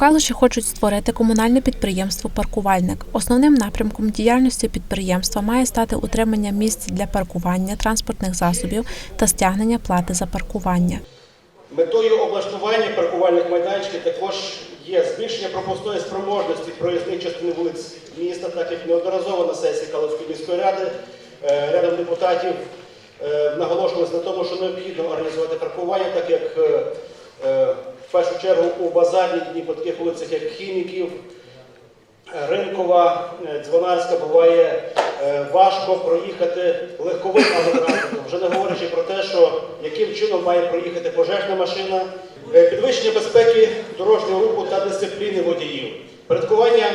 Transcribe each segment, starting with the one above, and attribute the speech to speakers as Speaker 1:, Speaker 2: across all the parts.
Speaker 1: Калуші хочуть створити комунальне підприємство Паркувальник. Основним напрямком діяльності підприємства має стати утримання місць для паркування транспортних засобів та стягнення плати за паркування.
Speaker 2: Метою облаштування паркувальних майданчиків також є збільшення пропускної спроможності проїзних частин вулиць міста, так як неодноразово на сесії Калицької міської ради е, рядом депутатів е, наголошувалися на тому, що необхідно організувати паркування, так як е, в першу чергу у базарні дні по таких вулицях, як Хіміків, Ринкова, е, Дзвонарська буває е, важко проїхати легковим автотранспортом, вже не говорячи про те, що яким чином має проїхати пожежна машина, Е, підвищення безпеки дорожнього руху та дисципліни водіїв, порядкування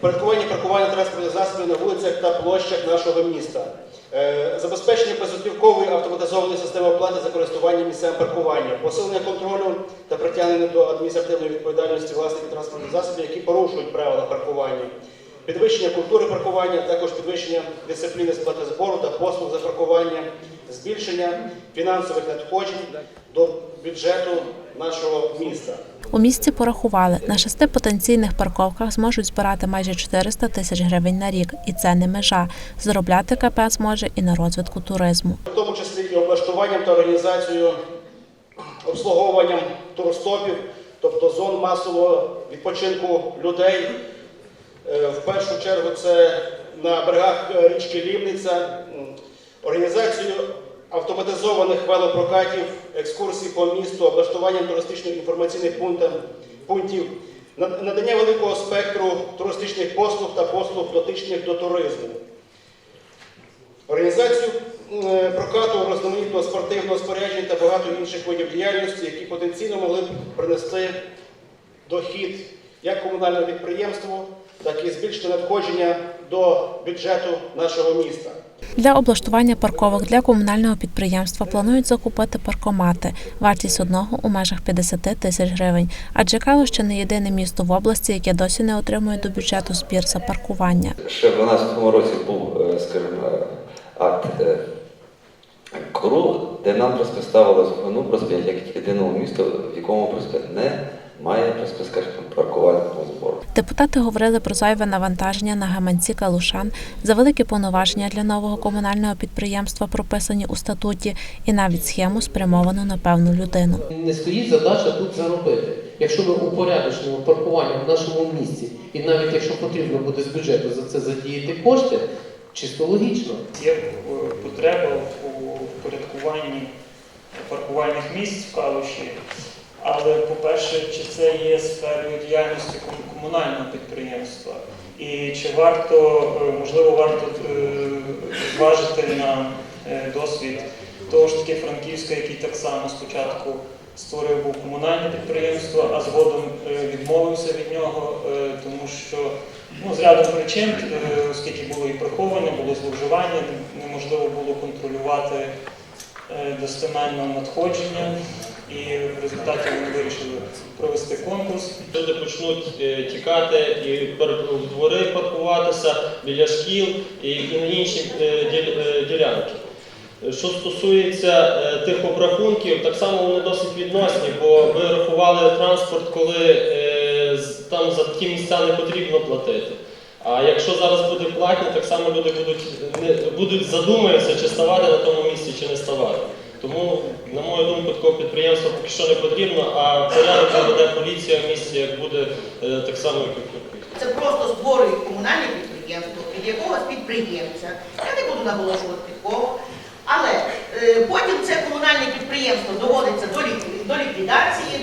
Speaker 2: паркування транспортних засобів на вулицях та площах нашого міста. Е, Забезпечення безготівкової автоматизованої системи оплати за користування місцем паркування, посилення контролю та притягнення до адміністративної відповідальності власників транспортних засобів, які порушують правила паркування, підвищення культури паркування, також підвищення дисципліни сплати збору та послуг за паркування, збільшення фінансових надходжень до бюджету нашого міста.
Speaker 1: У місті порахували, на шести потенційних парковках зможуть збирати майже 400 тисяч гривень на рік, і це не межа. Заробляти КП зможе і на розвитку туризму.
Speaker 2: в тому числі і облаштуванням та організацією обслуговуванням турстопів, тобто зон масового відпочинку людей. Е, В першу чергу це на берегах е, річки Лівниця, організацію автоматизованих велопрокатів, екскурсій по місту, облаштуванням туристичних інформаційних пунктів, надання великого спектру туристичних послуг та послуг дотичних до туризму. Організацію е, прокату різноманітного спортивного спорядження та багато інших видів діяльності, які потенційно могли б принести дохід як комунальному підприємству, так і збільшити надходження до бюджету нашого міста.
Speaker 1: Для облаштування парковок для комунального підприємства планують закупити паркомати. Вартість одного у межах 50 тисяч гривень. Адже Калуш ще не єдине місто в області, яке досі не отримує до бюджету збір за паркування.
Speaker 3: Ще в 2012 році був, е, скажімо, е, акт е, КРУ, де нам просто ставили ну, просто як єдиному місту, в якому просто немає просто, скажімо, паркувального збору.
Speaker 1: Депутати говорили про зайве навантаження на гаманці калушан, за великі повноваження для нового комунального підприємства, прописані у статуті, і навіть схему спрямовану на певну людину.
Speaker 4: Не стоїть задача тут заробити. Якщо ми упорядочимо паркування в нашому місті, і навіть якщо потрібно буде з бюджету за це задіяти кошти, чисто логічно.
Speaker 5: Є е, потреба у впорядкуванні паркувальних місць в Калуші, але, по-перше, чи це є сферою діяльності комунального підприємства? І чи варто, е, можливо, варто е, зважити на е, досвід того ж таки Франківська, який так само спочатку створив був комунальне підприємство, а згодом відмовився від нього, тому що ну, з рядом причин, оскільки було і приховання, було зловживання, неможливо було контролювати достеменно надходження, і в результаті вони вирішили провести конкурс.
Speaker 6: Люди почнуть е, тікати і в двори паркуватися біля шкіл і, на інші е, е, ділянки. Що стосується тих обрахунків, так само вони досить відносні, бо ви рахували транспорт, коли там за ті місця не потрібно платити. А якщо зараз буде платні, так само люди будуть, будуть задумаються, чи ставати на тому місці, чи не ставати. Тому, на мою думку, такого підприємства поки що не потрібно, а порядок заведе поліція в місті, як буде е, так само, як і тут.
Speaker 7: Це просто створюють комунальне підприємство від якогось підприємця. Я не буду наголошувати під кого. Але е, потім це комунальне підприємство доводиться до, лік- до ліквідації,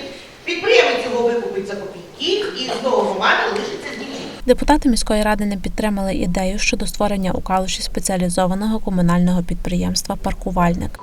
Speaker 7: підприємець його викупить за копійки і знову громада лишиться з нічим.
Speaker 1: Депутати міської ради не підтримали ідею щодо створення у Калуші спеціалізованого комунального підприємства Паркувальник.